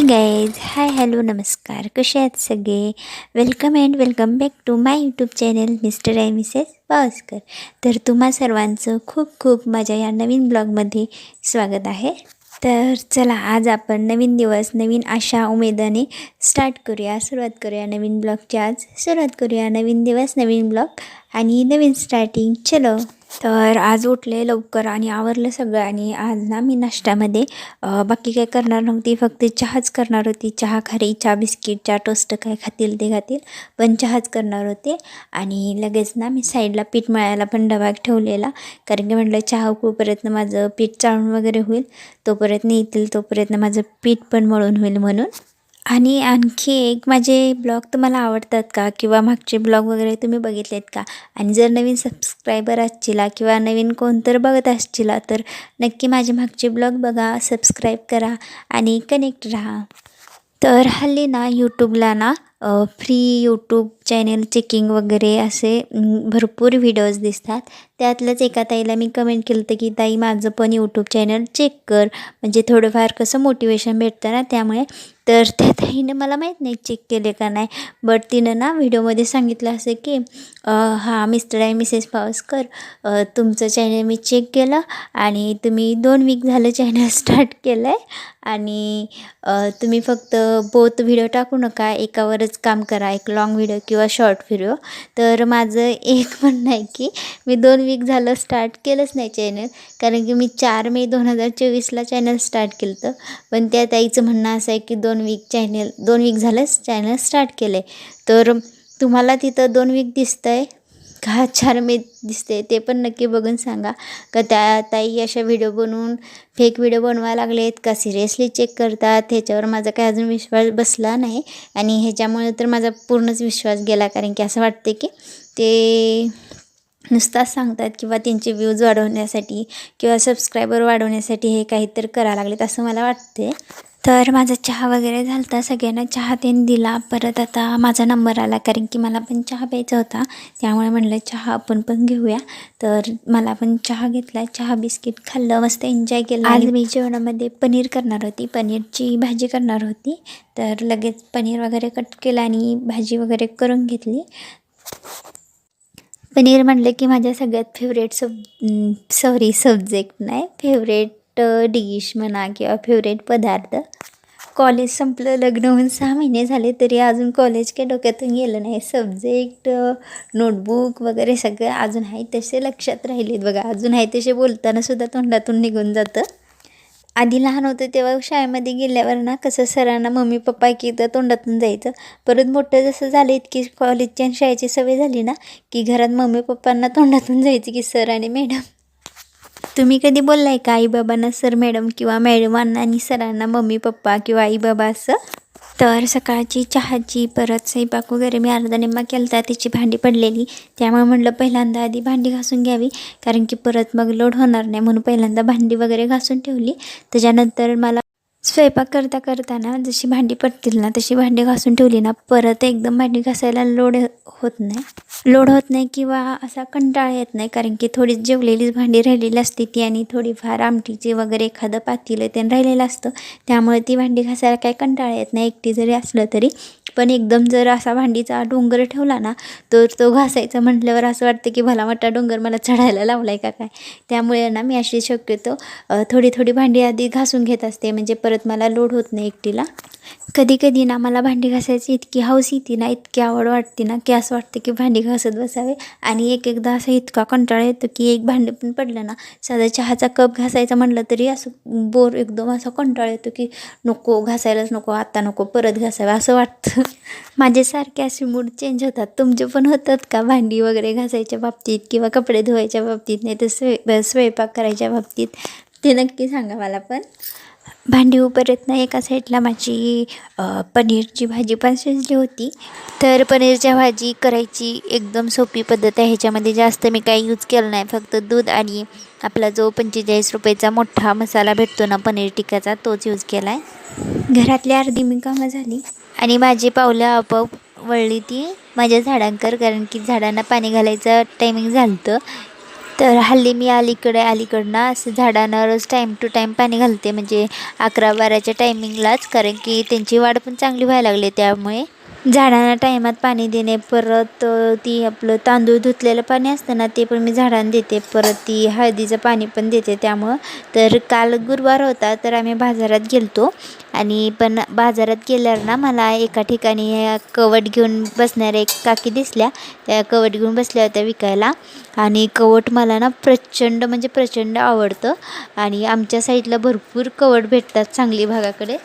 Hi guys hi hello नमस्कार कसे आहेत सगळे welcome and welcome back to my YouTube channel mister I missus Pawaskar तर तुम्हा सर्वांचं खूप खूप माझ्या या नवीन ब्लॉगमध्ये स्वागत आहे. तर चला आज आपण नवीन दिवस नवीन आशा उमेदाने स्टार्ट करूया सुरुवात करूया नवीन ब्लॉगची आज. सुरुवात करूया नवीन दिवस नवीन ब्लॉग आणि नवीन स्टार्टिंग चलो. तर आज उठले लवकर आणि आवरलं सगळं आणि आज ना मी नाश्त्यामध्ये बाकी काय करणार नव्हती. फक्त चहाच करणार होती. चहा खारी चहा बिस्किट चहा टोस्ट काय खातील ते खातील पण चहाच करणार होते. आणि लगेच ना मी साईडला पीठ मळायला पण डबा ठेवलेला. कारण की म्हटलं चहा उकळूपर्यंत माझं पीठ चाळून वगैरे होईल तोपर्यंत येतील तोपर्यंत माझं पीठ पण मळून होईल म्हणून. आणि आणखी एक माझे ब्लॉग तुम्हाला आवडतात का? किंवा मागचे ब्लॉग वगैरे तुम्ही बघितलेत का? आणि जर नवीन सबस्क्रायबर असचिला किंवा नवीन कोण तर बघत असचिला तर नक्की माझे मागचे ब्लॉग बघा सबस्क्राईब करा आणि कनेक्ट राहा. तर हल्ली ना यूट्यूबला ना फ्री यूट्यूब चॅनल चेकिंग वगैरे असे भरपूर व्हिडिओज दिसतात. त्यातलंच एका ताईला मी कमेंट केलं होतं की ताई माझं पण यूट्यूब चॅनल चेक कर. म्हणजे थोडंफार कसं मोटिवेशन भेटतं ना त्यामुळे. तर त्या ताईनं मला माहीत नाही चेक केले का नाही. बट तिनं ना व्हिडिओमध्ये सांगितलं असं की हां मिस्टर आहे मिसेस पावसकर तुमचं चॅनल मी चेक केलं आणि तुम्ही दोन वीक झालं चॅनल स्टार्ट केलं आहे आणि तुम्ही फक्त बोथ व्हिडिओ टाकू नका. एकावरच काम करा एक लॉंग व्हिडिओ किंवा शॉर्ट व्हिडिओ तर माझं एक म्हणणं आहे की मी दोन वीक झालं स्टार्ट केलंच नाही चॅनल कारण की मी चार मे दोन हजार चोवीसला चॅनल स्टार्ट केलं होतं पण त्या ताईचं म्हणणं असं आहे की दोन वीक चॅनल दोन वीक झालंच चॅनल स्टार्ट केलं आहे तर तुम्हाला तिथं दोन वीक दिसतं आहे का चार मे दिसते ते पण नक्की बघून सांगा. का त्या ताई अशा व्हिडिओ बनवून फेक व्हिडिओ बनवायला लागलेत का? सिरियसली चेक करतात? ह्याच्यावर माझा काय अजून विश्वास बसला नाही. आणि ह्याच्यामुळे तर माझा पूर्णच विश्वास गेला. कारण की असं वाटते की ते नुसताच सांगतात किंवा त्यांचे व्ह्यूज वाढवण्यासाठी किंवा सबस्क्रायबर वाढवण्यासाठी हे काहीतरी करायला लागलेत असं मला वाटते तर माझा चहा वगैरे झाला होता सगळ्यांना चहा त्यांनी दिला. परत आता माझा नंबर आला कारण की मला पण चहा प्यायचा होता. त्यामुळे म्हणलं चहा आपण पण घेऊया. तर मला पण चहा घेतला चहा बिस्किट खाल्लं मस्त एन्जॉय केलं. आज मी जेवणामध्ये पनीर करणार होती. पनीरची भाजी करणार होती. तर लगेच पनीर वगैरे कट केलं आणि भाजी वगैरे करून घेतली. पनीर म्हणलं की माझ्या सगळ्यात फेवरेट सब सॉरी सब्जेक्ट नाही फेवरेट डिश म्हणा किंवा फेवरेट पदार्थ. कॉलेज संपलं लग्न होऊन सहा महिने झाले तरी अजून कॉलेज काही डोक्यातून गेलं नाही. सब्जेक्ट नोटबुक वगैरे सगळं अजून आहे तसे लक्षात राहिलेत बघा. अजून आहे तसे बोलताना सुद्धा तोंडातून निघून जातं. आधी लहान होतं तेव्हा शाळेमध्ये गेल्यावर ना कसं सरांना मम्मी पप्पा की तर तोंडातून जायचं. परत मोठं जसं झालं इतकी कॉलेजच्या आणि शाळेची सवय झाली ना की घरात मम्मी पप्पांना तोंडातून जायचं की सर आणि मॅडम तुम्ही कधी बोललाय का आई बाबांना सर मॅडम किंवा मॅडमांना आणि सरांना मम्मी पप्पा किंवा आई बाबा असं? तर सकाळची चहाची परत स्वयंपाक वगैरे मी अर्धा निम्मा केला होता त्याची भांडी पडलेली. त्यामुळे म्हटलं पहिल्यांदा आधी भांडी घासून घ्यावी कारण की परत मग लोड होणार नाही म्हणून पहिल्यांदा भांडी वगैरे घासून ठेवली. त्याच्यानंतर मला स्वयंपाक करता करताना जशी भांडी पडतील ना तशी भांडी घासून ठेवली ना परत एकदम भांडी घासायला लोड होत नाही. लोड होत नाही किंवा असा कंटाळा येत नाही कारण की थोडी जेवलेलीच भांडी राहिलेली असते ती आणि थोडीफार आमटीची वगैरे एखादं पातील ते राहिलेलं असतं. त्यामुळे ती भांडी घासायला काही कंटाळा येत नाही एकटी जरी असलं तरी. पण एकदम जर असा भांडीचा डोंगर ठेवला ना तर तो घासायचा म्हटल्यावर असं वाटतं की भला मोठा डोंगर मला चढायला लावला आहे का काय? त्यामुळे ना मी अशी शक्यतो थोडी थोडी भांडी आधी घासून घेत असते. म्हणजे परत मला लोड होत नाही एकटीला. कधी कधी ना मला भांडी घासायची इतकी हौस येते ना इतकी आवड वाटते ना की असं वाटतं की भांडी घासत बसावे. आणि एक एकदा असं इतका कंटाळा येतो की एक भांडे पण पडलं ना साधा चहाचा कप घासायचा म्हटलं तरी असं बोर एकदम असा कंटाळा येतो की नको घासायलाच नको आता नको परत घासावं असं वाटतं. माझ्यासारखे असे मूड चेंज होतात. तुमचे पण होतात का? भांडी वगैरे घासायच्या बाबतीत किंवा कपडे धुवायच्या बाबतीत नाही तर स्वय स्वयंपाक करायच्या बाबतीत? ते नक्की सांगा मला पण. भांडी उपर्यंत एका साईडला माझी पनीरची भाजी पण शिजली होती. तर पनीरच्या भाजी करायची एकदम सोपी पद्धत आहे. ह्याच्यामध्ये जास्त मी काही यूज केलं नाही. फक्त दूध आणि आपला जो पंचेचाळीस रुपयाचा मोठा मसाला भेटतो ना पनीर टिक्काचा तोच यूज केला आहे घरातली अर्धी मी कामं झाली. आणि माझी पावलं आपोआप वळली ती माझ्या झाडांकर कारण की झाडांना पाणी घालायचं टायमिंग झालं होतं तर हल्ली मी अलीकडे अलीकडनं असं झाडांना रोज टाईम टू टाईम पाणी घालते म्हणजे अकरा बाराच्या टायमिंगलाच कारण की त्यांची वाढ पण चांगली व्हायला लागली त्यामुळे. झाडांना टायमात पाणी देणे परत ती आपलं तांदूळ धुतलेलं पाणी असतं ना ते पण मी झाडांना देते. परत ती हळदीचं पाणी पण देते त्यामुळं. तर काल गुरुवार होता तर आम्ही बाजारात गेलतो. आणि पण बाजारात गेल्यावर ना मला एका ठिकाणी कवट घेऊन बसणाऱ्या एक काकी दिसल्या. त्या कवट घेऊन बसल्या होत्या विकायला. आणि कवट मला ना प्रचंड म्हणजे प्रचंड आवडतं. आणि आमच्या साईडला भरपूर कवट भेटतात सांगली भागाकडे.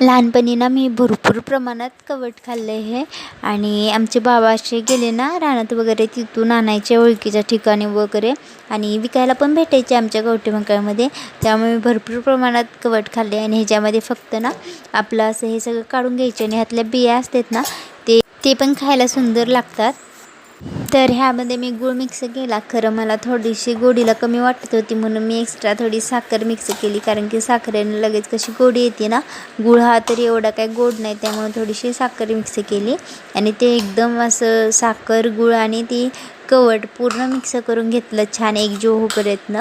लहानपणी ना मी भरपूर प्रमाणात कवट खाल्ले हे. आणि आमचे बाबा असे गेले ना रानात वगैरे तिथून आणायचे ओळखीच्या ठिकाणी वगैरे. आणि विकायला पण भेटायचे आमच्या गावठी मकामध्ये त्यामुळे मी भरपूर प्रमाणात कवट खाल्ले आणि ह्याच्यामध्ये फक्त ना आपलं असं हे सगळं काढून घ्यायचे आणि ह्यातल्या बिया असतात ना ते ते पण खायला सुंदर लागतात. तर ह्यामध्ये मी गूळ मिक्स केला. खरं मला थोडीशी गोडीला कमी वाटत होती म्हणून मी एक्स्ट्रा थोडी साखर मिक्स केली. कारण की साखरेने लगेच कशी गोडी येते ना गुळ हा तरी एवढा काय गोड नाही त्यामुळे थोडीशी साखर मिक्स केली. आणि ते एकदम असं साखर गुळ आणि ती कवट पूर्ण मिक्स करून घेतलं छान एकजीव होईपर्यंत.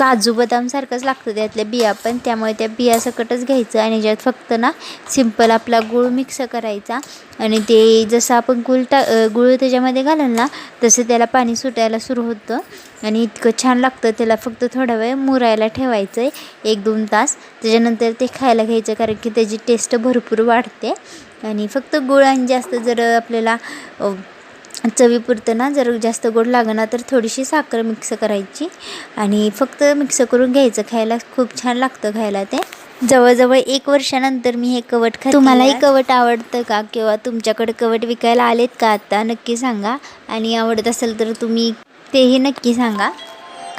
काजू बदामसारखंच लागतं त्यातल्या बिया पण त्यामुळे त्या बिया सकटच घ्यायचं आणि ज्यात फक्त ना सिंपल आपला गूळ मिक्स करायचा आणि ते जसं आपण गुळ टा गुळ त्याच्यामध्ये घालून ना तसं त्याला पाणी सुटायला सुरू होतं आणि इतकं छान लागतं त्याला फक्त थोडा वेळ मुरायला ठेवायचं आहे एक दोन तास. त्याच्यानंतर ते खायला घ्यायचं कारण की त्याची टेस्ट भरपूर वाढते आणि फक्त गुळ आणि जास्त जर आपल्याला चवीपुरतं ना जर जास्त गोड लागणार तर थोडीशी साखर मिक्स करायची. आणि फक्त मिक्स करून घ्यायचं खायला. खूप छान लागतं खायला ते. जवळजवळ एक वर्षानंतर मी हे कवट खा तुम्हालाही कवट आवडतं का? किंवा तुमच्याकडे कवट विकायला आलेत का? आता नक्की सांगा. आणि आवडत असेल तर तुम्ही तेही नक्की सांगा.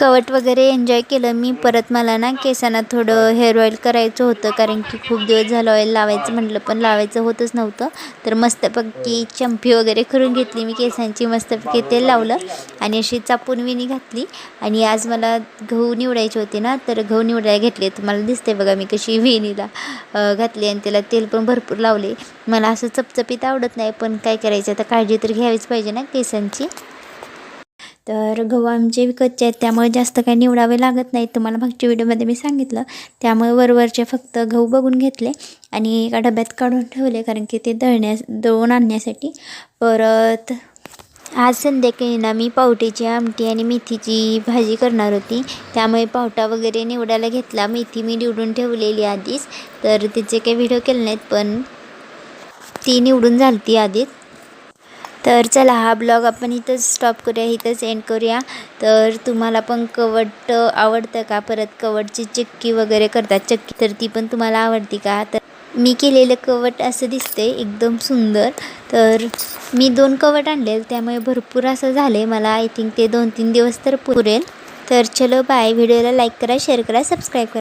कवट वगैरे एन्जॉय केलं. मी परत मला ना केसांना थोडं हेअर ऑईल करायचं होतं. कारण की खूप दिवस झालं ऑईल लावायचं म्हटलं पण लावायचं होतच नव्हतं. तर मस्तपैकी चंपी वगैरे करून घेतली मी केसांची. मस्तपैकी तेल लावलं आणि अशी चापून विणी घातली. आणि आज मला गहू निवडायचे होते ना तर गहू निवडायला घेतले. तुम्हाला दिसते बघा मी कशी विणीला घातली आणि त्याला तेल पण भरपूर लावले. मला असं चपचपीत आवडत नाही पण काय करायचं? आता काळजी तर घ्यावीच पाहिजे ना केसांची. तर गहू आमचे विकतचे आहेत त्यामुळे जास्त काही निवडावे लागत नाहीत. तुम्हाला मागच्या व्हिडिओमध्ये मी सांगितलं त्यामुळे वरवरचे फक्त गहू बघून घेतले आणि एका डब्यात काढून ठेवले कारण की ते दळण्या दळून आणण्यासाठी. परत आज संध्याकाळी ना मी पावटीची आमटी आणि मेथीची भाजी करणार होती. त्यामुळे पावटा वगैरे निवडायला घेतला. मेथी मी निवडून ठेवलेली आधीच. तर तिचे काही व्हिडिओ केले नाहीत पण ती निवडून झाली ती आधीच. तर चला हा ब्लॉग आपण इथंच स्टॉप करूया इथंच एंड करूया. तर तुम्हाला पण कवट आवडतं का? परत कवटची चक्की वगैरे करतात. चक्की तर ती पण तुम्हाला आवडती का? तर मी केलेलं कवट असं दिसते एकदम सुंदर. तर मी दोन कवट आणले त्यामुळे भरपूर असं झाले मला आय थिंक ते दोन तीन दिवस तर पुरेल. तर चलो बाय व्हिडिओला लाईक करा शेअर करा सबस्क्राईब करा.